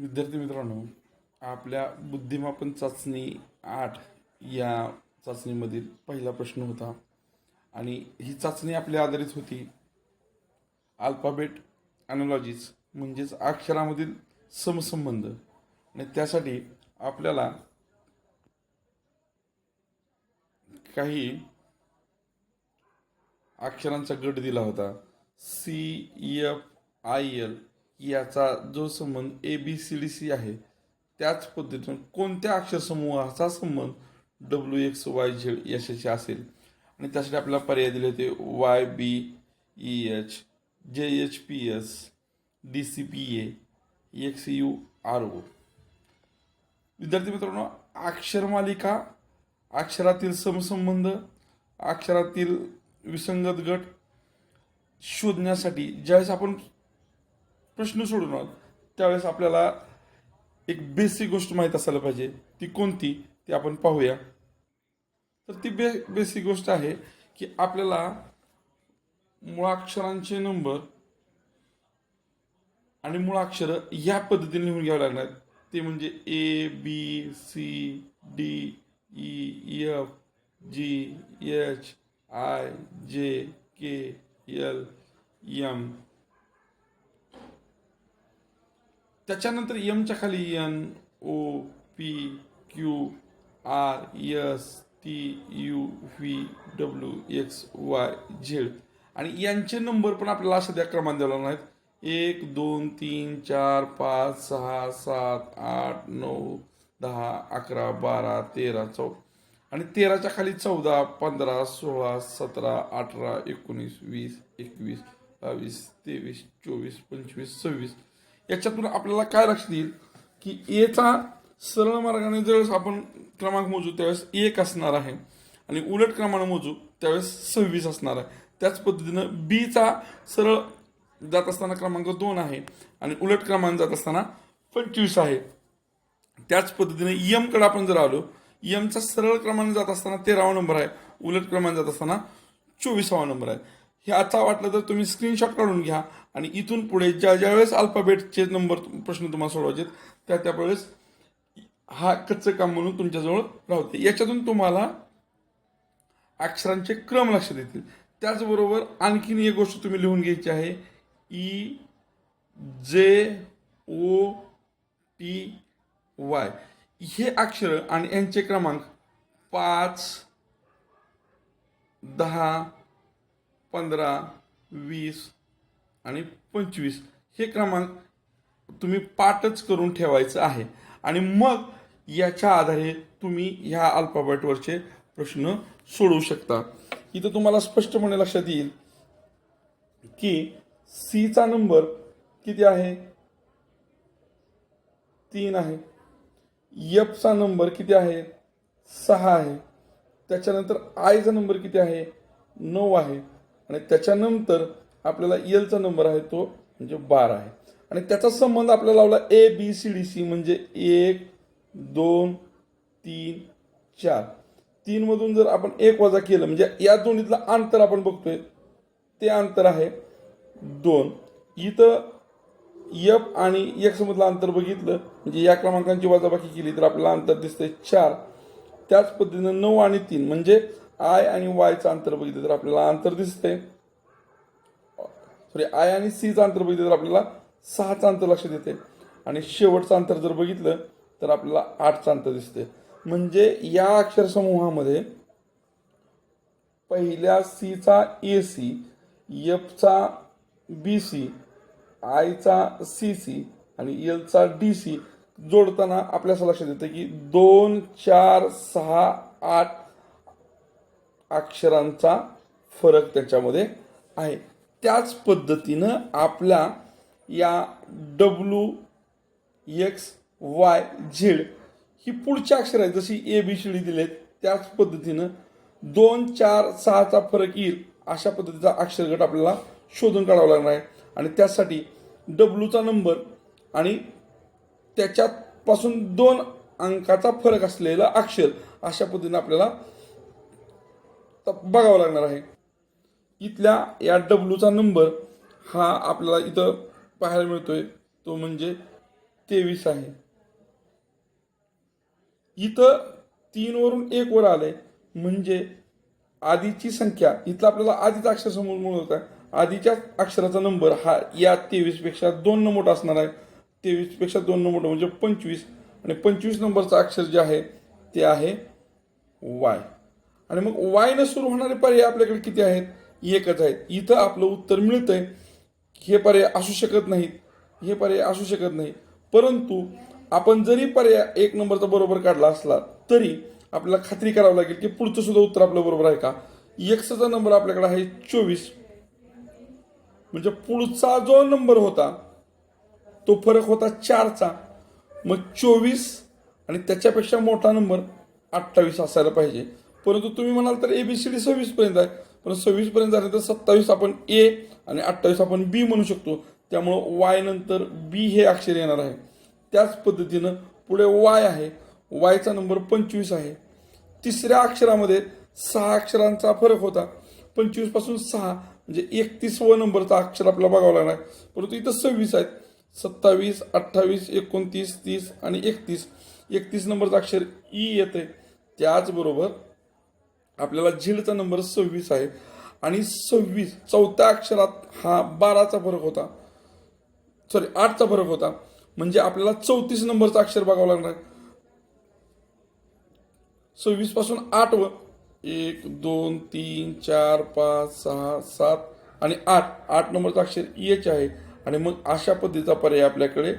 विद्यार्थी मित्रांनो आपल्या बुद्धिमापन चाचणी आठ या चाचणीमधील पहिला प्रश्न होता. आणि ही चाचणी आपल्या आधारित होती. अल्फाबेट ॲनॉलॉजीज म्हणजेच अक्षरामधील समसंबंध. आणि त्यासाठी आपल्याला काही अक्षरांचा गट दिला होता. C F I L. याचा जो संबंध A B C D C आहे त्याच पद्धतीनं कोणत्या अक्षरसमूहाचा संबंध डब्ल्यू एक्स वाय झेड यशाशी असेल? आणि त्यासाठी आपल्याला पर्याय दिले होते Y B E H J H P S D C P A X U R O विद्यार्थी मित्रांनो अक्षरमालिका अक्षरातील समसंबंध अक्षरातील विसंगत गट शोधण्यासाठी ज्यावेळेस आपण प्रश्न सोडून आहोत त्यावेळेस आपल्याला एक बेसिक गोष्ट माहीत असायला पाहिजे. ती कोणती? ती आपण पाहूया. तर ती बे बेसिक गोष्ट आहे की आपल्याला मुळाक्षरांचे नंबर आणि मुळाक्षरं या पद्धतीने लिहून घ्यावे लागणार. ते म्हणजे A B C D E F G H I J K L M त्याच्यानंतर यमच्या खाली N O P Q R S T U V W X Y Z आणि यांचे नंबर पण आपल्याला अशा त्या क्रमाने द्यावे लागणार आहेत. एक दोन तीन चार पाच सहा सात आठ नऊ दहा अकरा बारा तेरा चौ आणि तेराच्या खाली चौदा पंधरा सोळा सतरा अठरा एकोणीस वीस एकवीस बावीस तेवीस चोवीस पंचवीस सव्वीस. याच्यातून आपल्याला काय लक्षात येईल? की एचा सरळ मार्गाने ज्यावेळेस आपण क्रमांक मोजू त्यावेळेस एक असणार आहे. आणि उलट क्रमाने मोजू त्यावेळेस सव्वीस असणार आहे. त्याच पद्धतीनं बीचा सरळ जात असताना क्रमांक दोन आहे आणि उलट क्रमांक जात असताना पंचवीस आहे. त्याच पद्धतीने यमकडे आपण जर आलो यमचा सरळ क्रमाने जात असताना तेरावा नंबर आहे. उलट क्रमांक जात असताना चोवीसावा नंबर आहे. हे वाटलं तर तुम्ही स्क्रीनशॉट काढून घ्या. आणि इथून पुढे ज्या ज्या वेळेस अल्फाबेटचे नंबर प्रश्न तुम्हाला सोडवायचे आहेत, त्या त्या वेळेस हा कच्चं काम म्हणून तुमच्याजवळ राहते याच्यातून तुम्हाला अक्षरांचे क्रम लक्षात येतील. त्याचबरोबर आणखीन एक गोष्ट तुम्ही लिहून घ्यायची आहे. ई जे ओ टी वाय हे अक्षर आणि यांचे क्रमांक पाच दहा पंधरा वीस आणि पंचवीस हे क्रमांक तुम्ही पाठच करून ठेवायचं आहे. आणि मग याच्या आधारे तुम्ही ह्या अल्फाबेटवरचे प्रश्न सोडवू शकता. इथं तुम्हाला स्पष्टपणे लक्षात येईल की सीचा नंबर किती आहे? तीन आहे. यफचा नंबर किती आहे? सहा आहे. त्याच्यानंतर आयचा नंबर किती आहे? नऊ आहे. आणि त्याच्यानंतर आपल्याला एलचा नंबर आहे तो म्हणजे बारा आहे. आणि त्याचा संबंध आपल्याला लावला A B C D C म्हणजे एक दोन तीन चार. तीनमधून जर आपण एक वजा केलं म्हणजे या दोन्हीतलं अंतर आपण बघतोय ते अंतर आहे दोन. इथं यफ आणि एक्समधलं अंतर बघितलं म्हणजे या क्रमांकांची वजाबाकी केली तर आपल्याला अंतर दिसतंय चार. त्याच पद्धतीनं नऊ आणि तीन म्हणजे आय आणि वायचं अंतर बघितलं तर आपल्याला अंतर दिसते सॉरी आय आणि सीचं अंतर बघितलं तर आपल्याला सहाचं अंतर लक्षात येते आणि शेवटचं अंतर जर बघितलं तर आपल्याला आठचं अंतर दिसते म्हणजे या अक्षरसमूहामध्ये पहिल्या सीचा ए सी एफचा बी सी आयचा सी सी आणि एलचा डी सी जोडताना आपल्या असं लक्षात येतं की दोन चार सहा आठ अक्षरांचा फरक त्याच्यामध्ये आहे. त्याच पद्धतीनं आपल्या या डब्ल्यू एक्स वाय झेड ही पुढची अक्षर आहे जशी ए बी सी डी दिलेत त्याच पद्धतीनं दोन चार सहाचा फरक येईल अशा पद्धतीचा अक्षरगट आपल्याला शोधून काढावा लागणार आहे. आणि त्यासाठी डब्ल्यूचा नंबर आणि त्याच्यापासून दोन अंकाचा फरक असलेला अक्षर अशा पद्धतीनं आपल्याला बघावं लागणार आहे. इथल्या या डब्ल्यूचा नंबर हा आपल्याला इथं पाहायला मिळतोय. तो म्हणजे तेवीस आहे. इथं तीन वरून एक वर आले म्हणजे आधीची संख्या इथला आपल्याला आधीच अक्षर समोर मिळत आहे आधीच्या अक्षराचा नंबर हा या तेवीसपेक्षा दोन न मोठा असणार आहे. तेवीसपेक्षा दोन न मोठं म्हणजे पंचवीस. आणि पंचवीस नंबरचं अक्षर जे आहे ते आहे वाय. आणि मग वायनं सुरू होणारे पर्याय आपल्याकडे किती आहेत? एकच आहेत. इथं आपलं उत्तर मिळतंय. हे पर्याय असू शकत नाहीत. हे पर्याय असू शकत नाही. परंतु आपण जरी पर्याय एक नंबरचा बरोबर काढला असला तरी आपल्याला खात्री करावी लागेल की पुढचं सुद्धा उत्तर आपलं बरोबर आहे का? एक्सचा नंबर आपल्याकडे आहे चोवीस. म्हणजे पुढचा जो नंबर होता तो फरक होता चारचा. मग चोवीस आणि त्याच्यापेक्षा मोठा नंबर अठ्ठावीस असायला पाहिजे. परंतु तुम्ही म्हणाल तर ए बी सी सव्वीस पर्यंत आहे. पण सव्वीस पर्यंत झाले तर सत्तावीस आपण ए आणि अठ्ठावीस आपण बी म्हणू शकतो. त्यामुळं वाय नंतर बी हे अक्षर येणार आहे. त्याच पद्धतीनं पुढे वाय आहे. वायचा नंबर पंचवीस आहे. तिसऱ्या अक्षरामध्ये सहा अक्षरांचा फरक होता. पंचवीसपासून सहा म्हणजे एकतीस व नंबरचा अक्षर आपल्याला बघावं लागणार आहे. परंतु इथं सव्वीस आहेत. सत्तावीस अठ्ठावीस एकोणतीस तीस आणि एकतीस. एकतीस नंबरचं अक्षर e ई येते त्याचबरोबर आपल्याला झिलचा नंबर सव्वीस आहे. आणि सव्वीस चौथ्या अक्षरात हा बाराचा फरक होता. सॉरी आठचा फरक होता. म्हणजे आपल्याला चौतीस नंबरचा अक्षर बघावं लागणार. सव्वीसपासून आठ व एक दोन तीन चार पाच सहा सात आणि आठ. आठ नंबरचा अक्षर एच आहे. आणि मग अशा पद्धतीचा पर्याय आपल्याकडे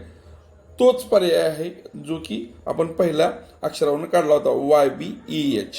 तोच पर्याय आहे जो की आपण पहिल्या अक्षरावरून काढला होता. Y B E H